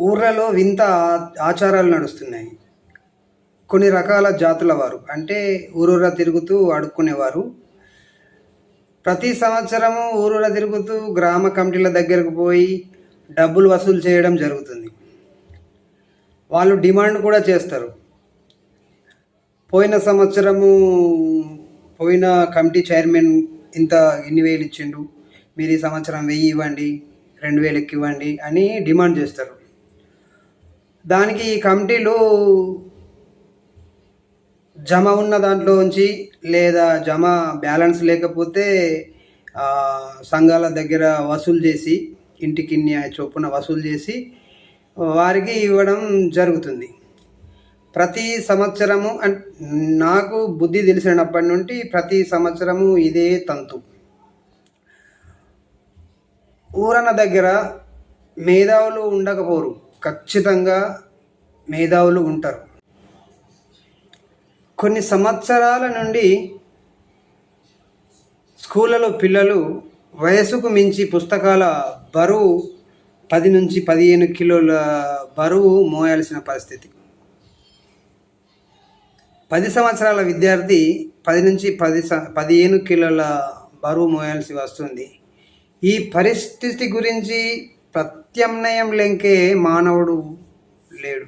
ఊర్లలో వింత ఆచారాలు నడుస్తున్నాయి. కొన్ని రకాల జాతుల వారు అంటే ఊరూరా తిరుగుతూ అడుక్కునేవారు ప్రతి సంవత్సరము ఊరూరా తిరుగుతూ గ్రామ కమిటీల దగ్గరకు పోయి డబ్బులు వసూలు చేయడం జరుగుతుంది. వాళ్ళు డిమాండ్ కూడా చేస్తారు. పోయిన సంవత్సరము పోయిన కమిటీ చైర్మన్ ఇంత ఎన్ని వేలు ఇచ్చిండు? మీరు ఈ సంవత్సరం వెయ్యి ఇవ్వండి రెండు వేలకి ఇవ్వండి అని డిమాండ్ చేస్తారు. దానికి ఈ కమిటీలు జమ ఉన్న దాంట్లోంచి లేదా జమ బ్యాలెన్స్ లేకపోతే సంఘాల దగ్గర వసూలు చేసి ఇంటికి చొప్పున వసూలు చేసి వారికి ఇవ్వడం జరుగుతుంది. ప్రతి సంవత్సరము నాకు బుద్ధి తెలిసినప్పటి నుండి ప్రతి సంవత్సరము ఇదే తంతు. ఊరన్న దగ్గర మేధావులు ఉండకపోరు. ఖచ్చితంగా మేధావులు ఉంటారు. కొన్ని సంవత్సరాల నుండి స్కూళ్ళలో పిల్లలు వయసుకు మించి పుస్తకాల బరువు పది నుంచి పదిహేను కిలోల బరువు మోయాల్సిన పరిస్థితి. పది సంవత్సరాల విద్యార్థి పది నుంచి పది స పదిహేను కిలోల బరువు మోయాల్సి వస్తుంది. ఈ పరిస్థితి గురించి ప్రత్యామ్నాయం లేకే మానవుడు లేడు.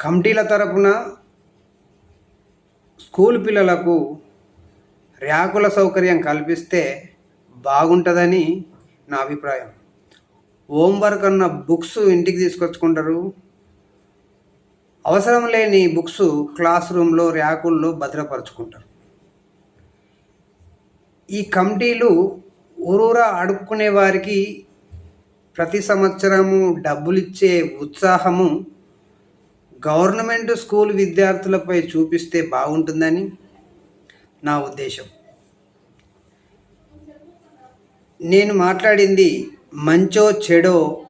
కమిటీల తరపున స్కూల్ పిల్లలకు ర్యాకుల సౌకర్యం కల్పిస్తే బాగుంటుందని నా అభిప్రాయం. హోంవర్క్ అన్న బుక్స్ ఇంటికి తీసుకొచ్చుకుంటారు. అవసరం లేని బుక్స్ క్లాస్ రూమ్లో ర్యాకుల్లో భద్రపరుచుకుంటారు. ఈ కమిటీలు ఊరూరా అడుక్కునే వారికి ప్రతి సంవత్సరము డబ్బులిచ్చే ఉత్సాహము గవర్నమెంట్ స్కూల్ విద్యార్థులపై చూపిస్తే బాగుంటుందని నా ఉద్దేశం. నేను మాట్లాడింది మంచో చెడో